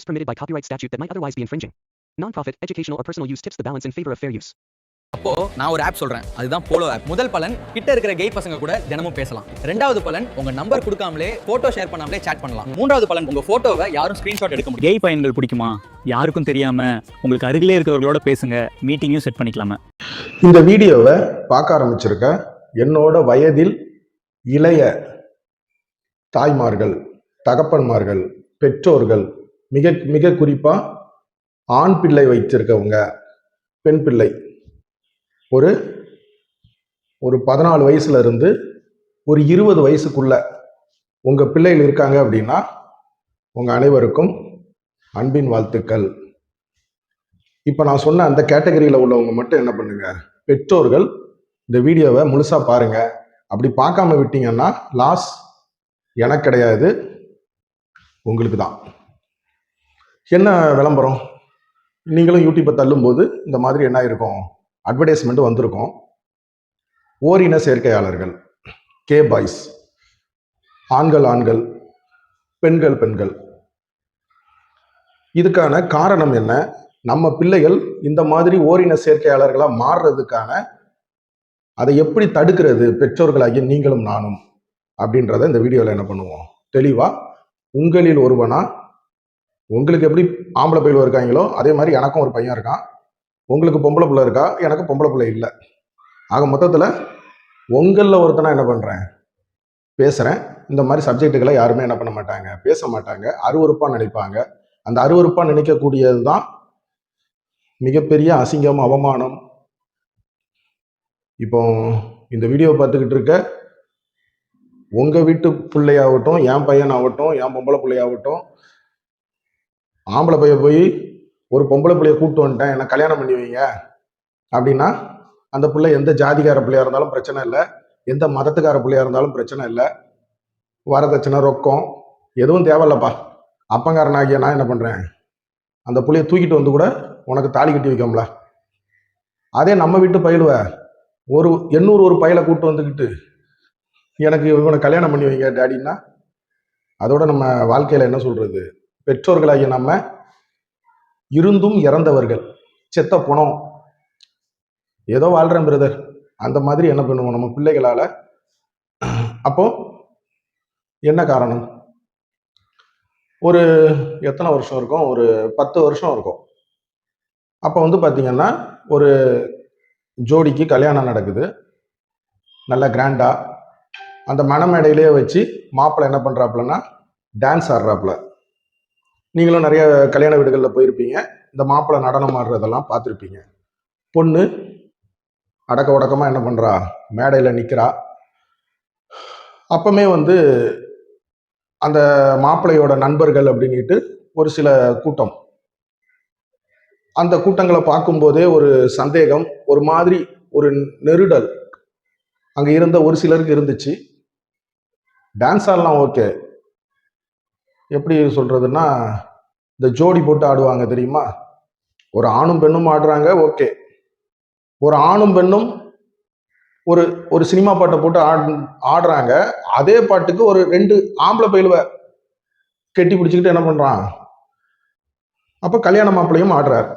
use permitted by copyright statute that might otherwise be infringing. Nonprofit, educational, or personal use tips the balance in favor of fair use. அப்போ நான் ஒரு app சொல்றேன். அதுதான் polo app முதல் பலன் கிட்ட இருக்கிற கெய் பசங்க கூட தினமும் பேசலாம். ரெண்டாவது பலன் உங்க நம்பர் கொடுக்காமலே போட்டோ ஷேர் பண்ணாமலே சேட் பண்ணலாம். மூன்றாவது பலன் உங்க போட்டோவை யாரும் ஸ்கிரீன்ஷாட் எடுக்க முடியும் கேய் பையன்கள் பிடிக்குமா? யாருக்கும் தெரியாம உங்களுக்கு அருகிலே இருக்கிறவர்களோட பேசுங்க. மீட்டிங்கும் செட் பண்ணிக்கலாமா. இந்த வீடியோவை பார்க்க ஆரம்பிச்சிருக்க என்னோட வயதில் இளைய தாய்மார்கள் தகப்பன்மார்கள் பெற்றோர்கள் மிக மிக குறிப்பா ஆண் பிள்ளை வைத்திருக்கவங்க பெண் பிள்ளை. ஒரு ஒரு பதினாலு வயசுல இருந்து ஒரு இருபது வயசுக்குள்ள உங்க பிள்ளைகள் இருக்காங்க அப்படின்னா உங்க அனைவருக்கும் அன்பின் வாழ்த்துக்கள். இப்போ நான் சொன்ன அந்த கேட்டகரியில் உள்ளவங்க மட்டும் என்ன பண்ணுங்க? பெற்றோர்கள் இந்த வீடியோவை முழுசா பாருங்க. அப்படி பார்க்காம விட்டீங்கன்னா லாஸ் எனக்கு கிடையாது. உங்களுக்கு தான் என்ன விளம்பரம்? நீங்களும் யூடியூப்பை தள்ளும்போது இந்த மாதிரி என்ன இருக்கும்? அட்வர்டைஸ்மெண்ட் வந்திருக்கும். ஓரின சேர்க்கையாளர்கள் கே பாய்ஸ் ஆண்கள் ஆண்கள் பெண்கள் பெண்கள். இதுக்கான காரணம் என்ன? நம்ம பிள்ளைகள் இந்த மாதிரி ஓரின சேர்க்கையாளர்களாக மாறுறதுக்கான அதை எப்படி தடுக்கிறது? பெற்றோர்களாகிய நீங்களும் நானும் அப்படின்றத இந்த வீடியோவில் என்ன பண்ணுவோம்? தெளிவாக உங்களில் ஒருவனா உங்களுக்கு எப்படி ஆம்பளை பையல் இருக்காங்களோ அதே மாதிரி எனக்கும் ஒரு பையன் இருக்கான். உங்களுக்கு பொம்பளை பிள்ளை இருக்கா? எனக்கு பொம்பளை பிள்ளை இல்லை. ஆக மொத்தத்தில் உங்களில் ஒருத்தனா என்ன பண்ணுறேன் பேசுகிறேன் இந்த மாதிரி சப்ஜெக்ட்டுகளை யாருமே என்ன பண்ண மாட்டாங்க. பேச மாட்டாங்க. அருவருப்பாக நினைப்பாங்க. அந்த அருவருப்பாக நினைக்கக்கூடியது தான் மிகப்பெரிய அசிங்கம் அவமானம். இப்போ இந்த வீடியோ பார்த்துக்கிட்டு இருக்க உங்கள் வீட்டு பிள்ளையாகட்டும் என் பையன் ஆகட்டும் என் பொம்பளை பிள்ளையாகட்டும் ஆம்பளை பையன் போய் ஒரு பொம்பளை பிள்ளைய கூப்பிட்டு வந்துட்டேன் என்ன கல்யாணம் பண்ணி வைங்க. அப்படின்னா அந்த பிள்ளை எந்த ஜாதிக்கார பிள்ளையா இருந்தாலும் பிரச்சனை இல்லை. எந்த மதத்துக்கார பிள்ளையா இருந்தாலும் பிரச்சனை இல்லை. வரதட்சணை ரொக்கம் எதுவும் தேவையில்லப்பா. அப்பங்காரனாகிய நான் என்ன பண்ணுறேன் அந்த புள்ளைய தூக்கிட்டு வந்து கூட உனக்கு தாலி கட்டி வைக்கோம்ல அதே நம்ம வீட்டு பயிலுவ ஒரு எண்ணூறு ஒரு பையலை கூப்பிட்டு வந்துக்கிட்டு எனக்கு இவனை கல்யாணம் பண்ணி வைங்க டேடின்னா அதோட நம்ம வாழ்க்கையில் என்ன சொல்கிறது பெற்றோர்களாகிய நம்ம இருந்தும் இறந்தவர்கள். செத்த போனோம். ஏதோ வாழ்றேன் பிரதர் அந்த மாதிரி என்ன பண்ணுவோம் நம்ம பிள்ளைகளால? அப்போ என்ன காரணம்? ஒரு எத்தனை வருஷம் இருக்கும்? ஒரு பத்து வருஷம் இருக்கும். அப்போ வந்து பார்த்தீங்கன்னா ஒரு ஜோடிக்கு கல்யாணம் நடக்குது. நல்ல கிராண்டா அந்த மணமேடையிலேயே வச்சு மாப்பிள்ளை என்ன பண்ணுறாப்புலன்னா டான்ஸ் ஆடுறாப்புல. நீங்களும் நிறைய கல்யாண வீடுகளில் போயிருப்பீங்க. இந்த மாப்பிள்ளை நடனம் ஆடுறதெல்லாம் பார்த்துருப்பீங்க. பொண்ணு அடக்க உடக்கமாக என்ன பண்ணுறா மேடையில் நிற்கிறா அப்பமே வந்து அந்த மாப்பிள்ளையோட நண்பர்கள் அப்படின்ட்டு ஒரு சில கூட்டம். அந்த கூட்டங்களை பார்க்கும்போதே ஒரு சந்தேகம் ஒரு மாதிரி ஒரு நெருடல் அங்கே இருந்த ஒரு சிலருக்கு இருந்துச்சு. டான்ஸ் ஆடலாம் ஓகே எப்படி சொல்றதுன்னா இந்த ஜோடி போட்டு ஆடுவாங்க தெரியுமா? ஒரு ஆணும் பெண்ணும் ஆடுறாங்க ஓகே. ஒரு ஆணும் பெண்ணும் ஒரு ஒரு சினிமா பாட்டை போட்டு ஆடு ஆடுறாங்க. அதே பாட்டுக்கு ஒரு ரெண்டு ஆம்பளை பயிலுவ கெட்டி பிடிச்சிக்கிட்டு என்ன பண்ணுறான் அப்போ கல்யாண மாப்பிள்ளையும் ஆடுறார்.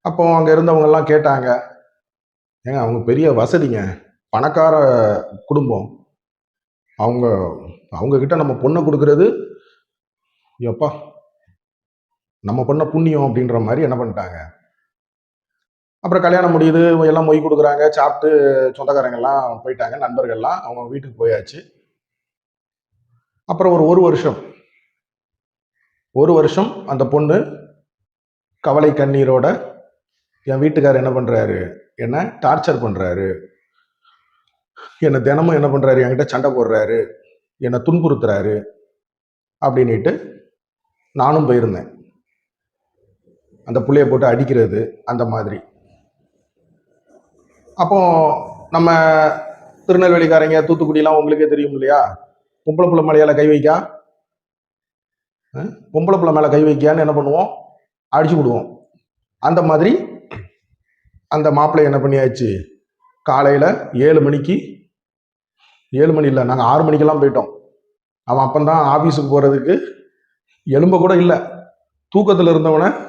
அப்போ அங்கே இருந்தவங்கெல்லாம் கேட்டாங்க ஏங்க அவங்க பெரிய வசதிங்க. பணக்கார குடும்பம். அவங்க அவங்கக்கிட்ட நம்ம பொண்ணை கொடுக்கறது எப்பா நம்ம பொண்ணை புண்ணியம் அப்படின்ற மாதிரி என்ன பண்ணிட்டாங்க. அப்புறம் கல்யாணம் முடியுது எல்லாம் மொய் கொடுக்குறாங்க சாப்பிட்டு சொந்தக்காரங்கெல்லாம் போயிட்டாங்க நண்பர்கள்லாம் அவங்க வீட்டுக்கு போயாச்சு. அப்புறம் ஒரு ஒரு வருஷம் ஒரு வருஷம் அந்த பொண்ணு கவலை கண்ணீரோட என் வீட்டுக்கார் என்ன பண்ணுறாரு என்ன டார்ச்சர் பண்ணுறாரு என்னை தினமும் என்ன பண்ணுறாரு என்கிட்ட சண்டை போடுறாரு. என்னை துன்புறுத்துறாரு. அப்படின்னுட்டு நானும் போயிருந்தேன். அந்த புள்ளைய போட்டு அடிக்கிறது அந்த மாதிரி. அப்போ நம்ம திருநெல்வேலிக்காரங்க தூத்துக்குடிலாம் உங்களுக்கே தெரியும் இல்லையா? பொம்பளை புள்ள மலையால் கை வைக்கா? பொம்பளை புள்ள மேலே கை வைக்கான்னு என்ன பண்ணுவோம்? அடிச்சு விடுவோம். அந்த மாதிரி அந்த மாப்பிள்ளை என்ன பண்ணியாச்சு? காலையில் ஏழு மணிக்கு ஏழு மணி இல்லை நாங்கள் ஆறு மணிக்கெல்லாம் போயிட்டோம். அவன் அப்பந்தான் ஆஃபீஸுக்கு போகிறதுக்கு எலும்ப கூட இல்லை. தூக்கத்தில் இருந்தவனை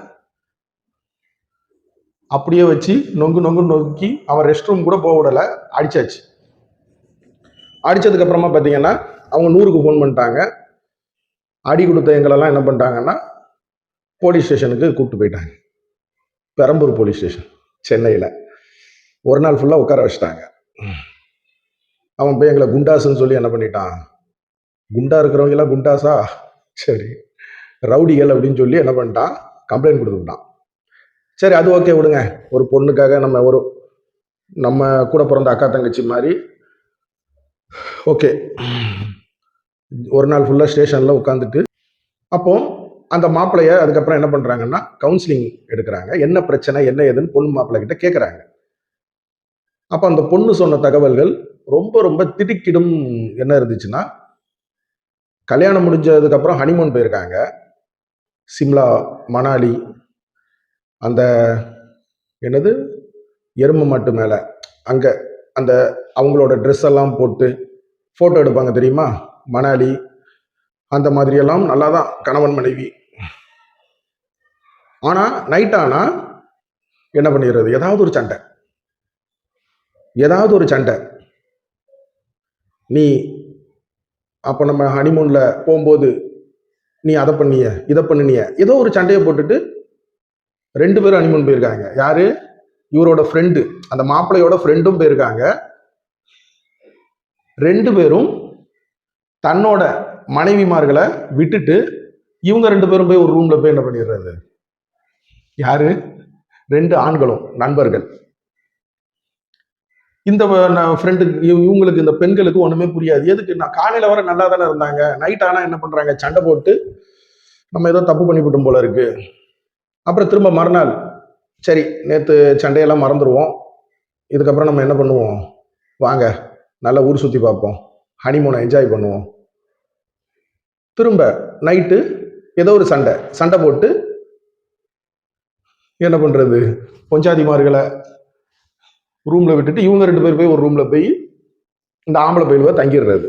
அப்படியே வச்சு நொங்கு நொங்கு நொக்கி அவன் ரெஸ்ட் ரூம் கூட போக விடலை அடிச்சாச்சு. அடித்ததுக்கப்புறமா பார்த்தீங்கன்னா அவங்க நூறுக்கு ஃபோன் பண்ணிட்டாங்க. அடி கொடுத்த எங்களெல்லாம் என்ன பண்ணிட்டாங்கன்னா போலீஸ் ஸ்டேஷனுக்கு கூப்பிட்டு போயிட்டாங்க. பெரம்பூர் போலீஸ் ஸ்டேஷன் சென்னையில். ஒரு நாள் ஃபுல்லாக உட்கார வச்சுட்டாங்க. அவன் போய் எங்களை குண்டாசுன்னு சொல்லி என்ன பண்ணிட்டான்? குண்டா இருக்கிறவங்க எல்லாம் குண்டாஸா? சரி. ரவுடிகள் அப்படின்னு சொல்லி என்ன பண்ணிட்டான்? கம்ப்ளைண்ட் கொடுத்துட்டான் சரி அது ஓகே விடுங்க. ஒரு பொண்ணுக்காக நம்ம ஒரு நம்ம கூட பிறந்த அக்கா தங்கச்சி மாதிரி. ஓகே ஒரு நாள் ஃபுல்லாக ஸ்டேஷனில் உட்காந்துட்டு அப்போ அந்த மாப்பிளைய அதுக்கப்புறம் என்ன பண்ணுறாங்கன்னா கவுன்சிலிங் எடுக்கிறாங்க. என்ன பிரச்சனை என்ன ஏதுன்னு பொண்ணு மாப்பிள்ளை கிட்ட கேட்குறாங்க அப்போ அந்த பொண்ணு சொன்ன தகவல்கள் ரொம்ப ரொம்ப திடுக்கிடும் என்ன இருந்துச்சுன்னா கல்யாணம் முடிஞ்சதுக்கப்புறம் ஹனிமூன் போயிருக்காங்க. சிம்லா மணாலி அந்த என்னது? எருமை மாட்டு மேலே. அங்கே அந்த அவங்களோட ட்ரெஸ் எல்லாம் போட்டு ஃபோட்டோ எடுப்பாங்க தெரியுமா? மணாலி அந்த மாதிரியெல்லாம் நல்லா தான் கணவன் மனைவி. ஆனால் நைட் ஆனால் என்ன பண்ணிடுறது? ஏதாவது ஒரு சண்டை. ஏதாவது ஒரு சண்டை. நீ அப்போ நம்ம ஹனிமூனில் போகும்போது நீ அதை பண்ணிய இதை பண்ணினிய. ஏதோ ஒரு சண்டையை போட்டுட்டு ரெண்டு பேரும் ஹனிமூன் போயிருக்காங்க. யாரு? இவரோட ஃப்ரெண்டு அந்த மாப்பிள்ளையோட ஃப்ரெண்டும் போயிருக்காங்க. ரெண்டு பேரும் தன்னோட மனைவிமார்களை விட்டுட்டு இவங்க ரெண்டு பேரும் போய் ஒரு ரூம்ல போய் என்ன பண்ணிடுறது? யாரு? ரெண்டு ஆண்களும் நண்பர்கள். இந்த ஃப்ரெண்டு இவங்களுக்கு இந்த பெண்களுக்கு ஒண்ணுமே புரியாது. எதுக்கு? நான் காலையில வர நல்லா தானே இருந்தாங்க. நைட் ஆனா என்ன பண்றாங்க? சண்டை போட்டு நம்ம ஏதோ தப்பு பண்ணிவிட்டோம் போல இருக்கு. அப்புறம் திரும்ப மறுநாள் சரி நேற்று சண்டையெல்லாம் மறந்துடுவோம் இதுக்கப்புறம் நம்ம என்ன பண்ணுவோம்? வாங்க நல்லா ஊர் சுற்றி பார்ப்போம். ஹனிமூனை என்ஜாய் பண்ணுவோம். திரும்ப நைட்டு ஏதோ ஒரு சண்டை. சண்டை போட்டு என்ன பண்ணுறது பொஞ்சாதிமார்களை ரூமில் விட்டுட்டு இவங்க ரெண்டு பேர் போய் ஒரு ரூமில் போய் இந்த ஆம்பளை பயிலுவை தங்கிடுறது.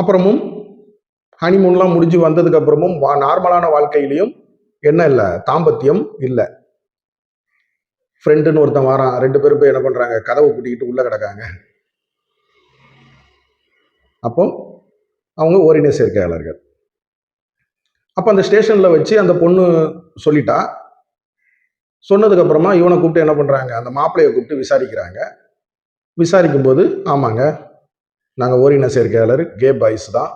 அப்புறமும் ஹனிமூன்லாம் முடிஞ்சு வந்ததுக்கு அப்புறமும் வா நார்மலான வாழ்க்கையிலையும் என்ன இல்லை தாம்பத்தியம் இல்லை. ஃப்ரெண்டுன்னு ஒருத்தன் வரான் ரெண்டு பேரும் போய் என்ன பண்ணுறாங்க கதவை பூட்டிக்கிட்டு உள்ளே கிடக்காங்க. அப்போ அவங்க ஓரின சேர்க்கையாளர்கள். அப்போ அந்த ஸ்டேஷனில் வச்சு அந்த பொண்ணு சொல்லிட்டா சொன்னதுக்கப்புறமா இவனை கூப்பிட்டு என்ன பண்ணுறாங்க அந்த மாப்பிள்ளையை கூப்பிட்டு விசாரிக்கிறாங்க. விசாரிக்கும் போது ஆமாங்க நாங்கள் ஓரின சேர்க்கையாளர் கே பாய்ஸ் தான்.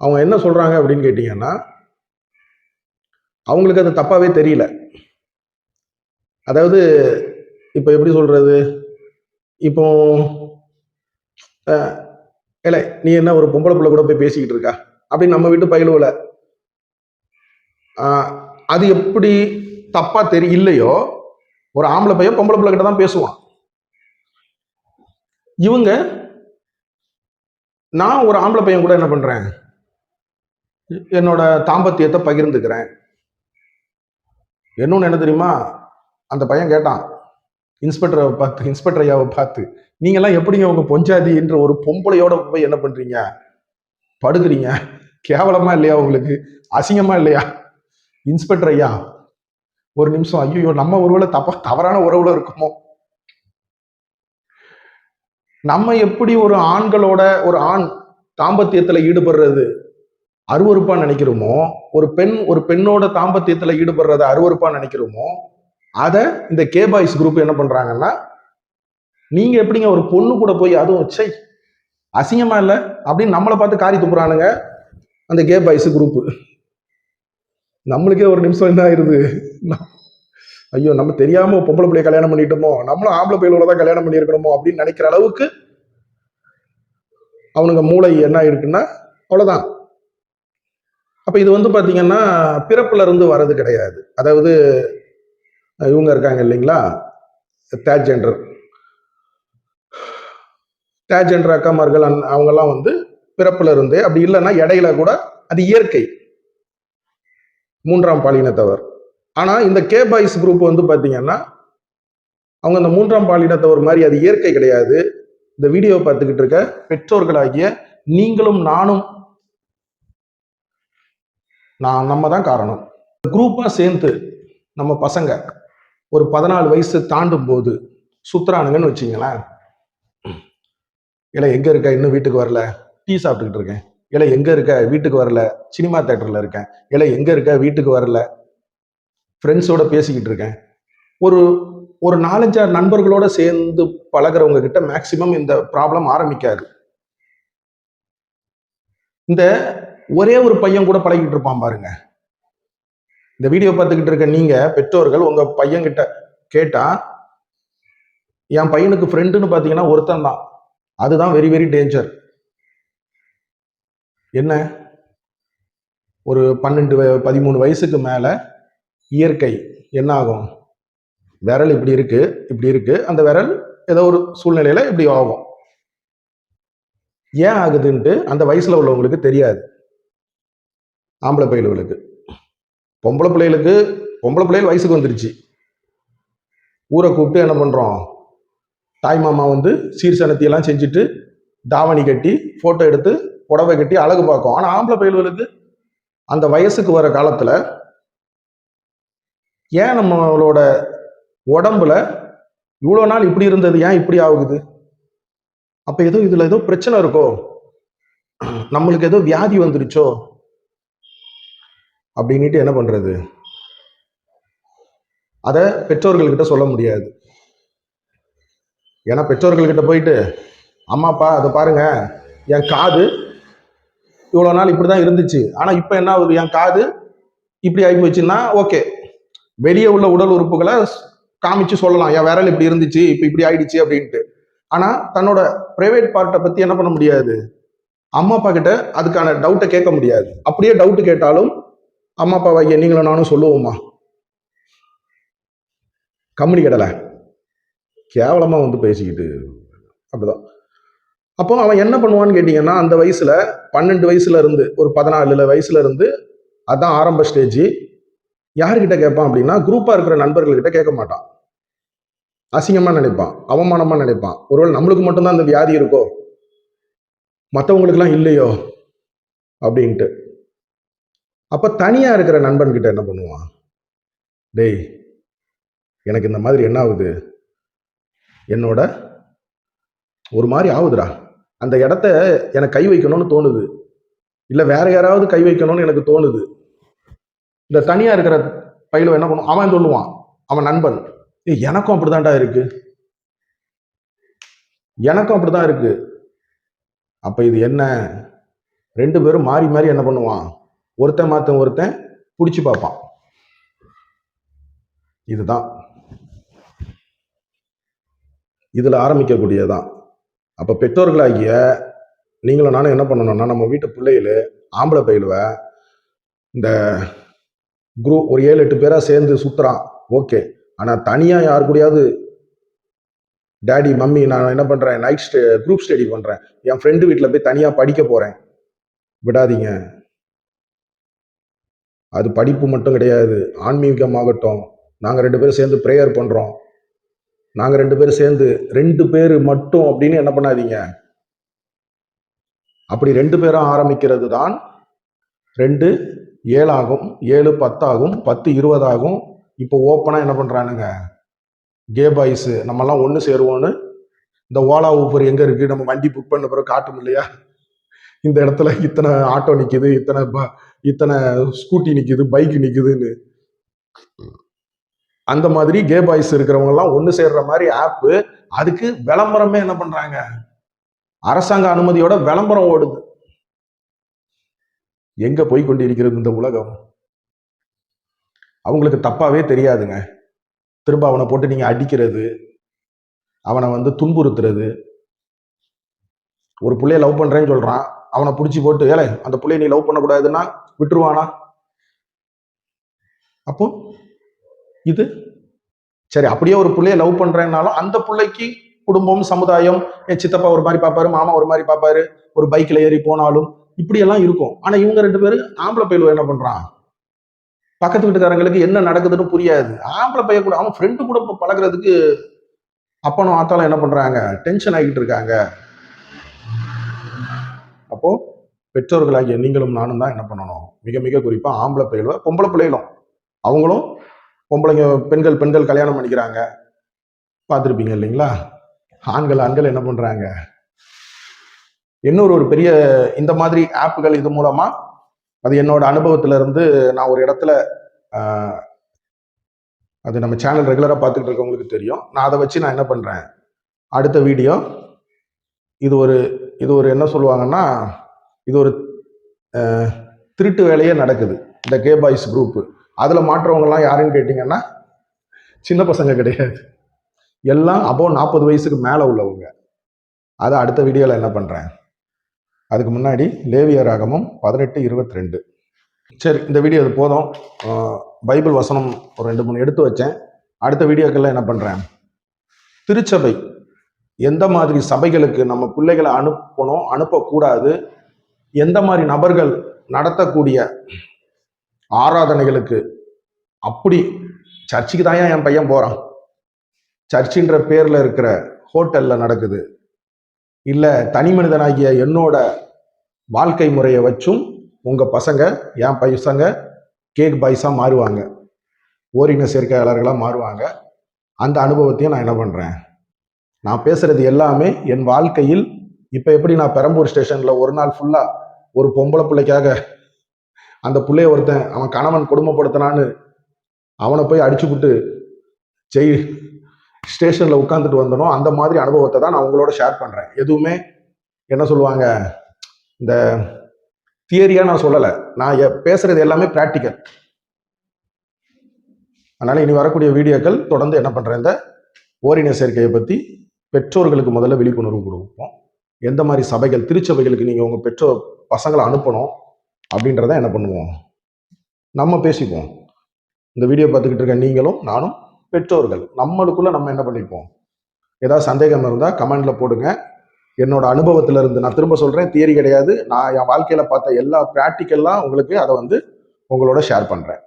அவங்க என்ன சொல்கிறாங்க அப்படின்னு கேட்டிங்கன்னா அவங்களுக்கு அது தப்பாகவே தெரியல. அதாவது இப்போ எப்படி சொல்கிறது இப்போ இல்லை நீ என்ன ஒரு பொம்பளை பிள்ளை கூட போய் பேசிக்கிட்டு இருக்கா? அப்படின்னு நம்ம வீட்டு பயிலுவில். அது எப்படி தப்பா இல்லையோ ஒரு ஆம்பளை பையன் பொம்பளை பிள்ளை கிட்ட தான் பேசுவான். இவங்க நான் ஒரு ஆம்பளை பையன் கூட என்ன பண்றேன்? என்னோட தாம்பத்தியத்தை பகிர்ந்துக்கிறேன். இன்னொன்று என்ன தெரியுமா? அந்த பையன் கேட்டான் இன்ஸ்பெக்டரை பார்த்து இன்ஸ்பெக்டர் ஐயாவை பார்த்து நீங்கெல்லாம் எப்படிங்க உங்க பொஞ்சாதின்ற ஒரு பொம்பளையோட போய் என்ன பண்றீங்க? படுக்கிறீங்க? கேவலமா இல்லையா உங்களுக்கு? அசிங்கமா இல்லையா? இன்ஸ்பெக்டர் ஐயா ஒரு நிமிஷம். ஐயோ நம்ம ஒருவேளை தப்பா தவறான உறவுல இருக்குமோ? நம்ம எப்படி ஒரு ஆண்களோட ஒரு ஆண் தாம்பத்தியத்துல ஈடுபடுறது அருவறுப்பா நினைக்கிறோமோ? ஒரு பெண் ஒரு பெண்ணோட தாம்பத்தியத்துல ஈடுபடுறத அருவறுப்பா நினைக்கிறோமோ? அதை இந்த கே பாய்ஸ் குரூப் என்ன பண்றாங்கன்னா நீங்க எப்படிங்க ஒரு பொண்ணு கூட போய் அதுவும் சை அசிங்கமா இல்லை? அப்படின்னு நம்மளை பார்த்து காரி துப்புறானுங்க அந்த கே பாய்ஸ் குரூப்பு நம்மளுக்கே ஒரு நிமிஷம் என்ன ஆயிருது? ஐயோ நம்ம தெரியாம பொம்பளை பிள்ளைய கல்யாணம் பண்ணிட்டோமோ? நம்மளும் ஆம்பளை பிள்ளைகளோட தான் கல்யாணம் பண்ணியிருக்கணுமோ அப்படின்னு நினைக்கிற அளவுக்கு அவனுங்க மூளை என்ன ஆயிருக்குன்னா அவ்வளவுதான். அப்ப இது வந்து பாத்தீங்கன்னா பிறப்புல இருந்து வர்றது கிடையாது. அதாவது இவங்க இருக்காங்க இல்லைங்களா? தேர்ட் ஜெண்டர் தேர்ட் ஜெண்டர் அக்காமார்கள் அவங்கெல்லாம் வந்து பிறப்புல இருந்தே அப்படி இல்லைன்னா இடையில கூட அது இயற்கை. மூன்றாம் பாலினத்தவர் ஆனால் இந்த கே பாய்ஸ் குரூப் வந்து பார்த்தீங்கன்னா அவங்க இந்த மூன்றாம் பாலினத்தவர் மாதிரி அது இயற்கை கிடையாது. இந்த வீடியோ பார்த்துக்கிட்டு இருக்க பெற்றோர்களாகிய நீங்களும் நானும் நான் நம்ம தான் காரணம். குரூப்பாக சேர்ந்து நம்ம பசங்க ஒரு பதினாலு வயசு தாண்டும் போது சுத்துறானுங்கன்னு வச்சிங்களேன். இல்லை எங்கே இருக்க? இன்னும் வீட்டுக்கு வரல. டீ சாப்பிட்டுக்கிட்டு இருக்கேன். இல்லை எங்கே இருக்க? வீட்டுக்கு வரல. சினிமா தேட்டரில் இருக்கேன். இல்லை எங்கே இருக்க? வீட்டுக்கு வரல. ஃப்ரெண்ட்ஸோட பேசிக்கிட்டு இருக்கேன். ஒரு ஒரு நாலஞ்சாறு நண்பர்களோட சேர்ந்து பழகுறவங்க கிட்ட மேக்சிமம் இந்த ப்ராப்ளம் ஆரம்பிக்காது. இந்த ஒரே ஒரு பையன் கூட பழகிட்டு இருப்பான் பாருங்க. இந்த வீடியோ பார்த்துக்கிட்டு இருக்க நீங்க பெற்றோர்கள் உங்க பையன்கிட்ட கேட்டா என் பையனுக்கு ஃப்ரெண்டுன்னு பார்த்தீங்கன்னா ஒருத்தன் தான். அதுதான் வெரி வெரி டேஞ்சர் என்ன? ஒரு பன்னெண்டு பதிமூணு வயசுக்கு மேலே இயற்கை என்ன ஆகும்? விரல் இப்படி இருக்கு இப்படி இருக்கு. அந்த விரல் ஏதோ ஒரு சூழ்நிலையில இப்படி ஆகும். ஏன் ஆகுதுன்ட்டு அந்த வயசுல உள்ளவங்களுக்கு தெரியாது. ஆம்பளை பயில்களுக்கு பொம்பளை பிள்ளைகளுக்கு பொம்பளை பிள்ளைகள் வயசுக்கு வந்துருச்சு. ஊரை கூப்பிட்டு என்ன பண்றோம்? தாய் மாமா வந்து சீர் எல்லாம் செஞ்சுட்டு தாவணி கட்டி போட்டோ எடுத்து புடவை கட்டி அழகு பார்க்கும். ஆனா ஆம்பளை பயில்களுக்கு அந்த வயசுக்கு வர காலத்துல ஏன் நம்மளோட உடம்புல இவ்வளோ நாள் இப்படி இருந்தது ஏன் இப்படி ஆகுது? அப்ப ஏதோ இதுல ஏதோ பிரச்சனை இருக்கோ? நம்மளுக்கு ஏதோ வியாதி வந்துருச்சோ? அப்படின்னுட்டு என்ன பண்றது? அதை பெற்றோர்கள்கிட்ட சொல்ல முடியாது. ஏன்னா பெற்றோர்கள்கிட்ட போயிட்டு அம்மாப்பா அதை பாருங்க. என் காது இவ்வளோ நாள் இப்படி தான் இருந்துச்சு. ஆனால் இப்போ என்ன ஆகுது? என் காது இப்படி ஆகி போச்சுன்னா ஓகே வெளியே உள்ள உடல் உறுப்புகளை காமிச்சு சொல்லலாம். என் விரல் இப்படி இருந்துச்சு இப்போ இப்படி ஆயிடுச்சு அப்படின்ட்டு. ஆனால் தன்னோட ப்ரைவேட் பார்ட்டை பற்றி என்ன பண்ண முடியாது? அம்மா அப்பா கிட்ட அதுக்கான டவுட்டை கேட்க முடியாது. அப்படியே டவுட் கேட்டாலும் அம்மா அப்பா ஐயா நீங்களும் நானும் சொல்லுவோமா கம்பெனி கடலை கேவலமாக வந்து பேசிக்கிட்டு அப்படிதான். அப்போ அவன் என்ன பண்ணுவான்னு கேட்டிங்கன்னா அந்த வயசுல பன்னெண்டு வயசுல இருந்து ஒரு பதினாலுல வயசுல இருந்து அதான் ஆரம்ப ஸ்டேஜ் யாருக்கிட்ட கேட்பான் அப்படின்னா குரூப்பா இருக்கிற நண்பர்கள்கிட்ட கேட்க மாட்டான். அசிங்கமா நினைப்பான் அவமானமா நினைப்பான். ஒருவேளை நம்மளுக்கு மட்டும்தான் அந்த வியாதி இருக்கோ? மற்றவங்களுக்குலாம் இல்லையோ? அப்படின்ட்டு. அப்ப தனியா இருக்கிற நண்பன் கிட்ட என்ன பண்ணுவான்? டேய் எனக்கு இந்த மாதிரி என்ன ஆகுது? என்னோட ஒரு மாதிரி ஆகுதுடா. அந்த இடத்த எனக்கு கை வைக்கணும்னு தோணுது. இல்லை வேற யாராவது கை வைக்கணும்னு எனக்கு தோணுது. இந்த தனியா இருக்கிற பையில என்ன பண்ணும்? அவன் சொல்லுவான். அவன் நண்பன். ஏ எனக்கும் அப்படிதான்டா இருக்கு. எனக்கும் அப்படிதான் இருக்கு. அப்ப இது என்ன? ரெண்டு பேரும் மாறி மாறி என்ன பண்ணுவான்? ஒருத்தன் மாத்தன் ஒருத்தன் பிடிச்சி பார்ப்பான். இதுதான். இதுல ஆரம்பிக்கக்கூடியதான் அப்போ பெற்றோர்களாகிய நீங்களும் நானும் என்ன பண்ணணும்னா நம்ம வீட்டு பிள்ளைகள ஆம்பளை பயிலுவ இந்த குரூப் ஒரு ஏழு எட்டு பேராக சேர்ந்து சுற்றுறான் ஓகே. ஆனால் தனியாக யார் கூடயாவது டேடி மம்மி நான் என்ன பண்ணுறேன் நைட் ஸ்டே குரூப் ஸ்டடி பண்ணுறேன் என் ஃப்ரெண்டு வீட்டில் போய் தனியாக படிக்க போகிறேன் விடாதீங்க. அது படிப்பு மட்டும் கிடையாது. ஆன்மீகமாகட்டும். நாங்கள் ரெண்டு பேரும் சேர்ந்து ப்ரேயர் பண்ணுறோம் நாங்கள் ரெண்டு பேரும் சேர்ந்து ரெண்டு பேர் மட்டும் அப்படின்னு என்ன பண்ணாதீங்க. அப்படி ரெண்டு பேரும் ஆரம்பிக்கிறது தான் ரெண்டு ஏழாகும் ஏழு பத்தாகும் பத்து இருபதாகும். இப்போ ஓப்பனாக என்ன பண்ணுறானுங்க கே பாய்ஸு நம்மெல்லாம் ஒன்று சேருவோன்னு இந்த ஓலா ஊப்பர் எங்கே இருக்குது நம்ம வண்டி புக் பண்ண பிறகு காட்டும் இல்லையா? இந்த இடத்துல இத்தனை ஆட்டோ நிற்கிது இத்தனை ப இத்தனை ஸ்கூட்டி நிற்கிது பைக் நிற்கிதுன்னு அந்த மாதிரி கே பாய்ஸ் இருக்கிறவங்கலாம் ஒன்று சேர்ற மாதிரி ஆப்பு அதுக்கு விளம்பரமே என்ன பண்ணுறாங்க அரசாங்க அனுமதியோட விளம்பரம் ஓடுது. எங்க போய் கொண்டிருக்கிறது இந்த உலகம்? அவங்களுக்கு தப்பாவே தெரியாதுங்க. திரும்ப அவனை போட்டு நீங்க அடிக்கிறது அவனை வந்து துன்புறுத்துறது. ஒரு பிள்ளைய லவ் பண்றேன்னு சொல்றான். அவனை பிடிச்சி போட்டு ஏழை அந்த பிள்ளைய நீ லவ் பண்ணக்கூடாதுன்னா விட்டுருவானா? அப்போ இது? சரி அப்படியே ஒரு பிள்ளைய லவ் பண்றேன்னாலும் அந்த பிள்ளைக்கு குடும்பம் சமுதாயம் என் சித்தப்பா ஒரு மாதிரி பார்ப்பாரு மாமா ஒரு மாதிரி பார்ப்பாரு ஒரு பைக்ல ஏறி போனாலும் இப்படியெல்லாம் இருக்கும். ஆனா இவங்க ரெண்டு பேரும் ஆம்பளை பயிலுவ என்ன பண்றான்? பக்கத்து வீட்டுக்காரங்களுக்கு என்ன நடக்குதுன்னு புரியாது. ஆம்பளை பையன் கூட அவன் ஃப்ரெண்டு கூட இப்போ பழகுறதுக்கு அப்பனும் ஆத்தாலும் என்ன பண்றாங்க? டென்ஷன் ஆகிட்டு இருக்காங்க. அப்போ பெற்றோர்களாகிய நீங்களும் நானும் தான் என்ன பண்ணணும்? மிக மிக குறிப்பா ஆம்பளை பிள்ளைகளோ பொம்பளை பிள்ளைகளும் அவங்களும் பொம்பளைங்க பெண்கள் பெண்கள் கல்யாணம் பண்ணிக்கிறாங்க. பார்த்துருப்பீங்க இல்லைங்களா? ஆண்கள் ஆண்கள் என்ன பண்ணுறாங்க இன்னொரு ஒரு பெரிய இந்த மாதிரி ஆப்புகள் இது மூலமாக அது என்னோட அனுபவத்துல இருந்து நான் ஒரு இடத்துல அது நம்ம சேனல் ரெகுலராக பார்த்துக்கிட்டு இருக்கவங்களுக்கு தெரியும். நான் அதை வச்சு நான் என்ன பண்ணுறேன் அடுத்த வீடியோ இது ஒரு இது ஒரு என்ன சொல்லுவாங்கன்னா இது ஒரு திருட்டு வேலையே நடக்குது. இந்த கே பாய்ஸ் குரூப்பு அதில் மாற்றவங்கலாம் யாருன்னு கேட்டிங்கன்னா சின்ன பசங்க கிடையாது. எல்லாம் அபோ நாற்பது வயசுக்கு மேலே உள்ளவங்க. அதை அடுத்த வீடியோவில் என்ன பண்ணுறேன் அதுக்கு முன்னாடி லேவிய ராகமும் பதினெட்டு இருபத்தி ரெண்டு சரி இந்த வீடியோ இது போதும். பைபிள் வசனம் ஒரு ரெண்டு மூணு எடுத்து வச்சேன். அடுத்த வீடியோக்கெல்லாம் என்ன பண்ணுறேன் திருச்சபை. எந்த மாதிரி சபைகளுக்கு நம்ம பிள்ளைகளை அனுப்பணும் அனுப்பக்கூடாது எந்த மாதிரி நபர்கள் நடத்தக்கூடிய ஆராதனைகளுக்கு. அப்படி சர்ச்சுக்கு தான் என் பையன் போகிறான் சர்ச்சின்ற பேரில் இருக்கிற ஹோட்டலில் நடக்குது. இல்லை தனி மனிதனாகிய என்னோட வாழ்க்கை முறையை வச்சும் உங்கள் பசங்க என் பசங்க கேக் பாய்ஸாக மாறுவாங்க. ஓரின சேர்க்கையாளர்களாக மாறுவாங்க. அந்த அனுபவத்தையும் நான் என்ன பண்ணுறேன் நான் பேசுகிறது எல்லாமே என் வாழ்க்கையில் இப்போ எப்படி நான் பெரம்பூர் ஸ்டேஷனில் ஒரு நாள் ஃபுல்லாக ஒரு பொம்பளை பிள்ளைக்காக அந்த பிள்ளைய ஒருத்தன் அவன் கணவன் கொடுமைப்படுத்தினான்னு அவனை போய் அடிச்சுப்புட்டு ஜெய் ஸ்டேஷனில் உட்காந்துட்டு வந்தனோ அந்த மாதிரி அனுபவத்தை தான் நான் உங்களோட ஷேர் பண்ணுறேன் எதுவுமே என்ன சொல்லுவாங்க இந்த தியரியா நான் சொல்லலை. நான் எ- பேசுறது எல்லாமே ப்ராக்டிக்கல் அதனால இனி வரக்கூடிய வீடியோக்கள் தொடர்ந்து என்ன பண்ணுறேன் இந்த ஓரின சேர்க்கையை பற்றி பெற்றோர்களுக்கு முதல்ல விழிப்புணர்வு கொடுப்போம். எந்த மாதிரி சபைகள் திருச்சபைகளுக்கு நீங்கள் உங்கள் பெற்றோர் பசங்களை அனுப்பணும் அப்படின்றத என்ன பண்ணுவோம்? நம்ம பேசிப்போம். இந்த வீடியோ பார்த்துக்கிட்டு இருக்க நீங்களும் நானும் பெற்றோர்கள் நம்மளுக்குள்ள நம்ம என்ன பண்ணிப்போம்? ஏதாவது சந்தேகம் இருந்தால் கமெண்ட்ல போடுங்க. என்னோட அனுபவத்துல இருந்து நான் திரும்ப சொல்றேன் தியரி கிடையாது. நான் என் வாழ்க்கையில பார்த்த எல்லா ப்ராக்டிக்கல்லாம் உங்களுக்கு அதை வந்து உங்களோட ஷேர் பண்றேன்.